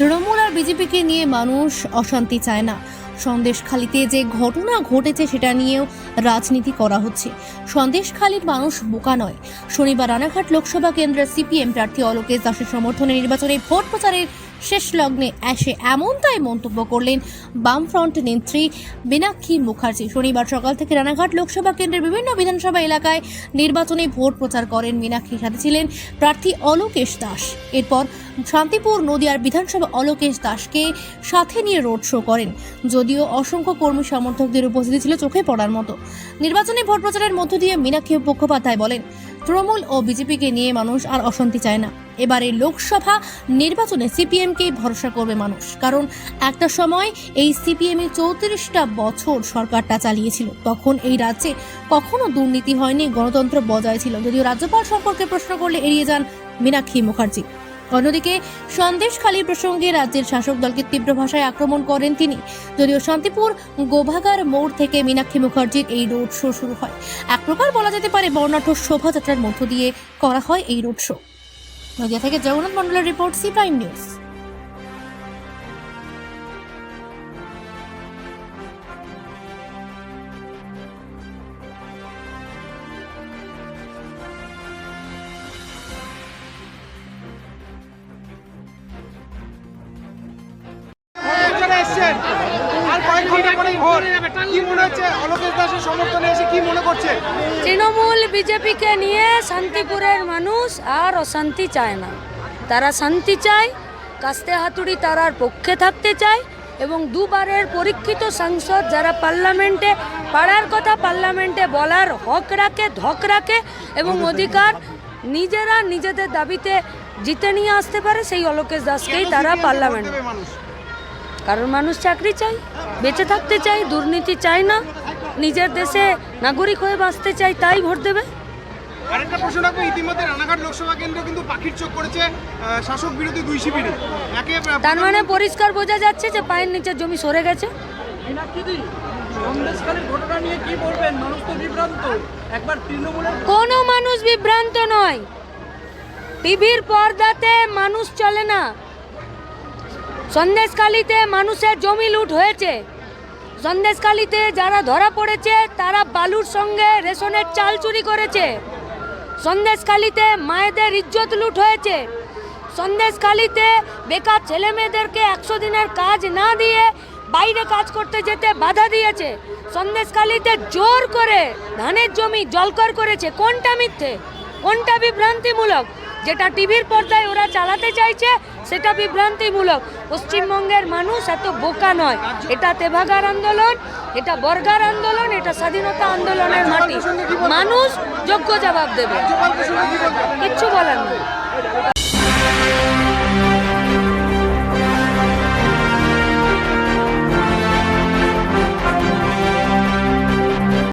তৃণমূল আর বিজেপিকে নিয়ে মানুষ অশান্তি চায় না। সন্দেশখালিতে যে ঘটনা ঘটেছে সেটা নিয়েও রাজনীতি করা হচ্ছে। সন্দেশখালির মানুষ বোকা নয়। শনিবার রানাঘাট লোকসভা কেন্দ্রের সিপিএম প্রার্থী অলোকেশ দাসের সমর্থনে নির্বাচনে ভোট প্রচারের শেষ লগ্নে এসে এমনটাই মন্তব্য করলেন বামফ্রন্ট নেত্রী মীনাক্ষী মুখার্জি। শনিবার সকাল থেকে রানাঘাট লোকসভা কেন্দ্রের বিভিন্ন বিধানসভা এলাকায় নির্বাচনে ভোট প্রচার করেন মীনাক্ষীর সাথে ছিলেন প্রার্থী অলোকেশ দাস। এরপর শান্তিপুর নদিয়ার বিধানসভা অলোকেশ দাসকে সাথে নিয়ে রোড শো করেন। যদিও অসংখ্য কর্মী সমর্থকদের উপস্থিতি ছিল চোখে পড়ার মতো। নির্বাচনী ভোট প্রচারের মধ্য দিয়ে মীনাক্ষী মুখোপাধ্যায় বলেন, তৃণমূল ও বিজেপিকে নিয়ে মানুষ আর অশান্তি চায় না। এবারে লোকসভা নির্বাচনে সিপিএমকেই ভরসা করবে মানুষ। কারণ একটা সময় এই সিপিএম চৌত্রিশটা বছর সরকারটা চালিয়েছিল। তখন এই রাজ্যে কখনো দুর্নীতি হয়নি, গণতন্ত্র বজায় ছিল। যদিও রাজ্যপাল সম্পর্কে প্রশ্ন করলে এড়িয়ে যান মীনাক্ষী মুখার্জি। অন্যদিকে সন্দেশখালী প্রসঙ্গে রাজ্যের শাসক দলকে তীব্র ভাষায় আক্রমণ করেন তিনি। যদিও শান্তিপুর গোভাগার মোড় থেকে মীনাক্ষী মুখার্জির এই রোড শো শুরু হয়। এক প্রকার বলা যেতে পারে বর্ণাঢ্য শোভাযাত্রার মধ্য দিয়ে করা হয় এই রোড শো। নদিয়া থেকে জগন্নাথ মন্ডলের রিপোর্ট সি প্রাইম নিউজ। আর কয়েক ঘণ্টা পরেই ভোট কি মনে হচ্ছে অলোকেশ দাসের সমর্থনে এসে কি মনে করছে? তৃণমূল বিজেপিকে নিয়ে শান্তিপুরের মানুষ আর অশান্তি চায় না। তারা শান্তি চায় কাস্তে হাতুড়ি তারার পক্ষে থাকতে চায় এবং দুবারের পরীক্ষিত সাংসদ যারা পার্লামেন্টে পাড়ার কথা পার্লামেন্টে বলার হক রাখে ধক রাখে এবং অধিকার নিজেরা নিজেদের দাবিতে জিতে নিয়ে আসতে পারে সেই অলোকেশ দাসকেই তারা পার্লামেন্ট। কারণ মানুষ চাকরি চাই বেঁচে থাকতে চাই দুর্নীতি চায় না নিজের দেশে নাগরিক হয়ে বাঁচতে চাই তাই ভোট দেবে। আরেকটা প্রশ্ন রাখব ইতিমধ্যে রানাঘাট লোকসভা কেন্দ্র কিন্তু পাখির চোখ করেছে শাসক বিরোধী দুই শিবিরে। একে তার মানে পরিষ্কার বোঝা যাচ্ছে যে পায়ের নিচের জমি সরে গেছে। মীনাক্ষীদি সন্দেশখালীর ঘটনা নিয়ে কি বলবেন? মানুষ তো বিভ্রান্ত। একবার তৃণমূলের কোনো মানুষ বিভ্রান্ত নয়। টিভির পর্দাতে মানুষ চলে না। সন্দেশখালিতে মানুষের জমি লুট হয়েছে। সন্দেশখালিতে যারা ধরা পড়েছে, তারা বালুর সঙ্গে রেশনের চাল চুরি করেছে। সন্দেশখালিতে মায়েদের ইজ্জত লুট হয়েছে। সন্দেশখালিতে বেকার ছেলে মেয়েদেরকে একশো দিনের কাজ না দিয়ে বাইরে কাজ করতে যেতে বাধা দিয়েছে। সন্দেশখালিতে জোর করে ধানের জমি জলকর করেছে। কোনটা মিথ্যে? কোনটা বিভ্রান্তিমূলক? যেটা টিভির পর্দায় ওরা চালাতে চাইছে, সেটা বিভ্রান্তিমূলক। পশ্চিমবঙ্গের মানুষ এত বোকা নয়। এটা তেভাগার আন্দোলন, এটা বর্গার আন্দোলন, এটা স্বাধীনতা আন্দোলনের মাটি। মানুষ যোগ্য জবাব দেবে। কিচ্ছু বলার নেই।